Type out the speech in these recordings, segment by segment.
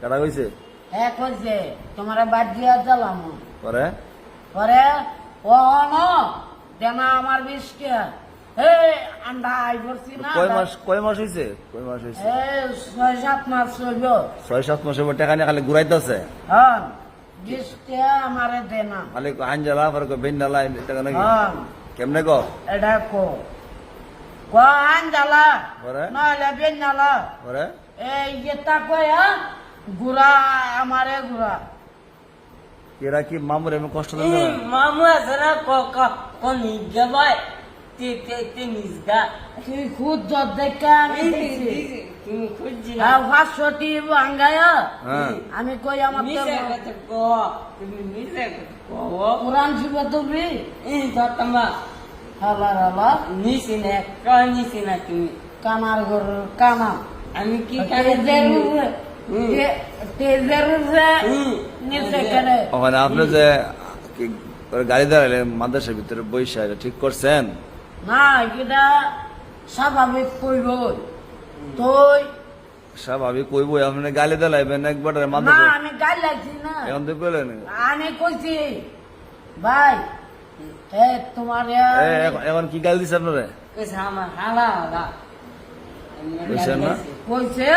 কারা কইছে? হ্যাঁ কইছে তোমার বাদ দিয়া জ্বালাম। পরে? পরে ও ন দেনা আমার বিষকে হে আন্ডা আই পড়ছি না কয় মাস কয় মাস হইছে? কয় মাস হইছে? এ ছয় সাত মাস হইল ছয় সাত মাসের পর টাকা নিয়ে খালি ঘুরাইতেছে? হ্যাঁ বিষকে আমারে দেনা। খালি আঞ্জালা পরে বেন ডালা টাকা নাকি? হ্যাঁ কেমনে কো এটা কো ক আন জ্বালা পরে? নইলে বেন জ্বালা। পরে? এই যেটা কয়া গুড়া আমারে গুড়া এরা কি মামুর এমন কষ্ট না? মামু আছে না ক ক কোন গবাই তে তে তে নিজগা খুদ যত দেখে আমি তুমি খুঁজছি না। ভাঙ্গায়? হ্যাঁ। আমি কই আমার তো ক তুমি কথা ক। কোরআন শিব তুমি? এই দতমা হালা হালা নিছি না ক নিছি না তুমি? কানার ঘর কামা আমি কি কানে ওখানে আপনি যে গাড়ি দাঁড়ালেন মাদ্রাসার ভিতরে বৈশা এটা ঠিক করছেন? না এটা স্বাভাবিক কইব। তুই স্বাভাবিক কইব আপনি গালি দাঁড়াইবেন একবার মাদ্রাসা আমি গাল লাগছি না। এখন তো কইলেন? আমি কইছি ভাই তোমার এখন- কি গাল দিছে আপনারে? আমার হালা হালা। কইছেন না? কইছে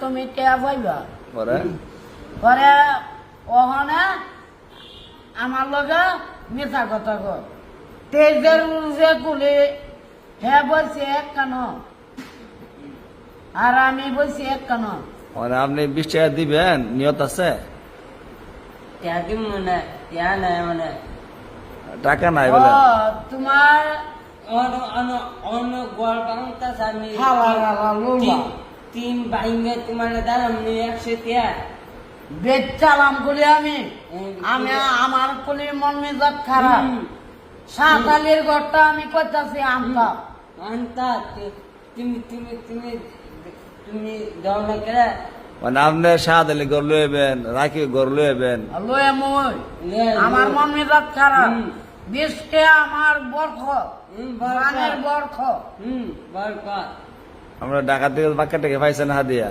তুমি কে পরে পরে আমার লগে মিথ্যা কথা কর তেজের হে বলছে এক কান আর আমি বলছি এক কান আপনি বিশ টাকা দিবেন নিয়ত আছে ত্যাগ মনে ত্যাগ নাই মানে টাকা নাই বলে। তোমার অন অন অন গোয়াল বাংতা সামনে হালা হালা লুলা তিন তিন বাইঙ্গে তোমার দাঁড়াম একশো ত্যাগ বেদ চালাম করি আমি। আমি আমার কলি মন মেজাজ খারাপ। সাঁতালির ঘরটা আমি করতেছি আমটা আনতা। তুমি তুমি তুমি তুমি দাও না কেরা মানে আপনি সাদ আলী গর লইবেন রাখি গর লইবেন। লয়ে মই। আমার মন মেজাজ খারাপ। আমার হুম বরকত ঢাকা থেকে বাক্কা থেকে পাইছেন হাদিয়া?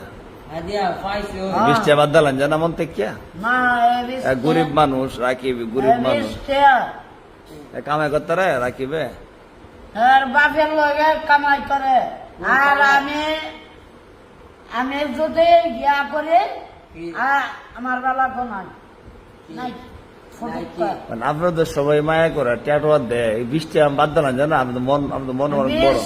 দিলেন জানা মন থেকে গরিব মানুষ রাখিবি গরিব মানুষ। কামাই করতে রে রাখিবে বাপের লগে কামাই করে। আর আমি আমি যদি গিয়া করে আর আমার বেলা নাই নাই। মানে আপনাদের সবাই মায়া করে ট্যাটোয়ার দেয় বৃষ্টি আমি বাদ দিলাম জানো আমি তো মন আমি তো মনে মনে বড়।